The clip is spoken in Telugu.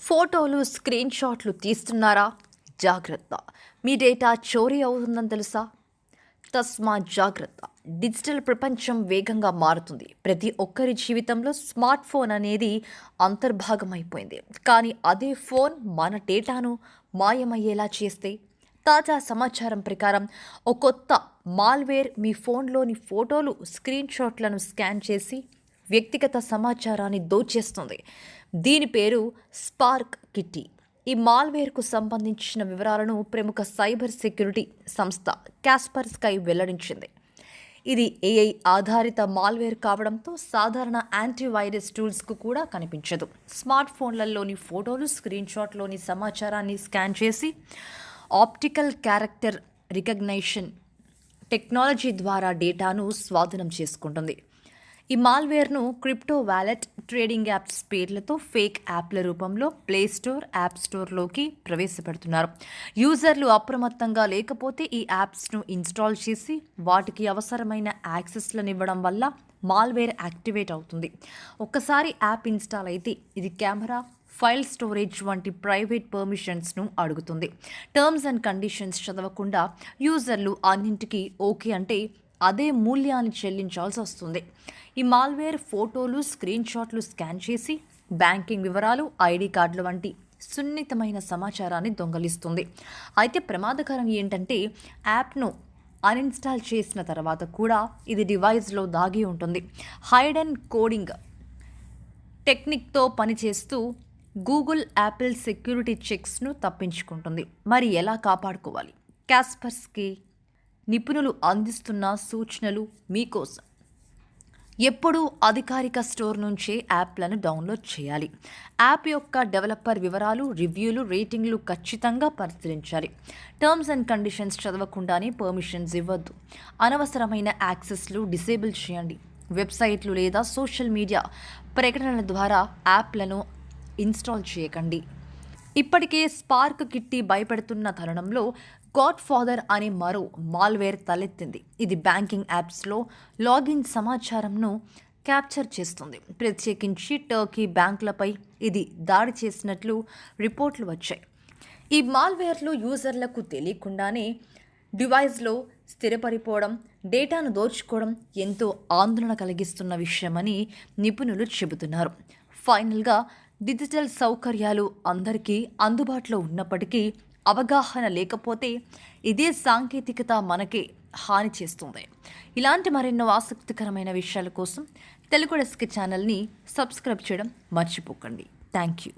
ఫోటోలు స్క్రీన్ షాట్లు తీస్తున్నారా? జాగ్రత్త. మీ డేటా చోరీ అవుతుందని తెలుసా? తస్మా జాగ్రత్త. డిజిటల్ ప్రపంచం వేగంగా మారుతుంది. ప్రతి ఒక్కరి జీవితంలో స్మార్ట్ ఫోన్ అనేది అంతర్భాగమైపోయింది. కానీ అదే ఫోన్ మన డేటాను మాయమయ్యేలా చేస్తే? తాజా సమాచారం ప్రకారం ఒక కొత్త మాల్వేర్ మీ ఫోన్లోని ఫోటోలు స్క్రీన్ షాట్లను స్కాన్ చేసి వ్యక్తిగత సమాచారాన్ని దోచేస్తుంది. దీని పేరు స్పార్క్ కిట్టి. ఈ మాల్వేర్కు సంబంధించిన వివరాలను ప్రముఖ సైబర్ సెక్యూరిటీ సంస్థ క్యాస్పర్ స్కై వెల్లడించింది. ఇది ఏఐ ఆధారిత మాల్వేర్ కావడంతో సాధారణ యాంటీవైరస్ టూల్స్కు కూడా కనిపించదు. స్మార్ట్ ఫోన్లలోని ఫోటోలు స్క్రీన్ షాట్లోని సమాచారాన్ని స్కాన్ చేసి ఆప్టికల్ క్యారెక్టర్ రికగ్నైషన్ టెక్నాలజీ ద్వారా డేటాను స్వాధీనం చేసుకుంటుంది. ఈ మాల్వేర్ను క్రిప్టో వ్యాలెట్ ట్రేడింగ్ యాప్స్ పేర్లతో ఫేక్ యాప్ల రూపంలో ప్లే స్టోర్ యాప్ స్టోర్లోకి ప్రవేశపెడుతున్నారు. యూజర్లు అప్రమత్తంగా లేకపోతే ఈ యాప్స్ను ఇన్స్టాల్ చేసి వాటికి అవసరమైన యాక్సెస్లను ఇవ్వడం వల్ల మాల్వేర్ యాక్టివేట్ అవుతుంది. ఒక్కసారి యాప్ ఇన్స్టాల్ అయితే ఇది కెమెరా ఫైల్ స్టోరేజ్ వంటి ప్రైవేట్ పర్మిషన్స్ను అడుగుతుంది. టర్మ్స్ అండ్ కండిషన్స్ చదవకుండా యూజర్లు అన్నింటికి ఓకే అంటే అదే మూల్యాన్ని చెల్లించాల్సి వస్తుంది. ఈ మాల్వేర్ ఫోటోలు స్క్రీన్ షాట్లు స్కాన్ చేసి బ్యాంకింగ్ వివరాలు ఐడి కార్డులు వంటి సున్నితమైన సమాచారాన్ని దొంగలిస్తుంది. అయితే ప్రమాదకరం ఏంటంటే యాప్ను అన్ఇన్స్టాల్ చేసిన తర్వాత కూడా ఇది డివైస్లో దాగి ఉంటుంది. హైడ్ అండ్ కోడింగ్ టెక్నిక్తో పనిచేస్తూ గూగుల్ యాపిల్ సెక్యూరిటీ చెక్స్ను తప్పించుకుంటుంది. మరి ఎలా కాపాడుకోవాలి? క్యాస్పర్స్కి నిపుణులు అందిస్తున్న సూచనలు మీకోసం. ఎప్పుడూ అధికారిక స్టోర్ నుంచే యాప్లను డౌన్లోడ్ చేయాలి. యాప్ యొక్క డెవలపర్ వివరాలు రివ్యూలు రేటింగ్లు ఖచ్చితంగా పరిశీలించాలి. టర్మ్స్ అండ్ కండిషన్స్ చదవకుండానే పర్మిషన్స్ ఇవ్వద్దు. అనవసరమైన యాక్సెస్లు డిసేబుల్ చేయండి. వెబ్సైట్లు లేదా సోషల్ మీడియా ప్రకటనల ద్వారా యాప్లను ఇన్స్టాల్ చేయకండి. ఇప్పటికే స్పార్క్ కిట్టి భయపెడుతున్న తరుణంలో గాడ్ ఫాదర్ అనే మరో మాల్వేర్ తలెత్తింది. ఇది బ్యాంకింగ్ యాప్స్లో లాగిన్ సమాచారంను క్యాప్చర్ చేస్తుంది. ప్రత్యేకించి టర్కీ బ్యాంకులపై ఇది దాడి చేసినట్లు రిపోర్ట్లు వచ్చాయి. ఈ మాల్వేర్లు యూజర్లకు తెలియకుండానే డివైస్లో స్థిరపడిపోవడం డేటాను దోచుకోవడం ఎంతో ఆందోళన కలిగిస్తున్న విషయమని నిపుణులు చెబుతున్నారు. ఫైనల్గా డిజిటల్ సౌకర్యాలు అందరికీ అందుబాటులో ఉన్నప్పటికీ అవగాహన లేకపోతే ఇదే సాంకేతికత మనకే హాని చేస్తుంది. ఇలాంటి మరెన్నో ఆసక్తికరమైన విషయాల కోసం తెలుగు డెస్క్ ఛానల్ని సబ్స్క్రైబ్ చేయడం మర్చిపోకండి. Thank you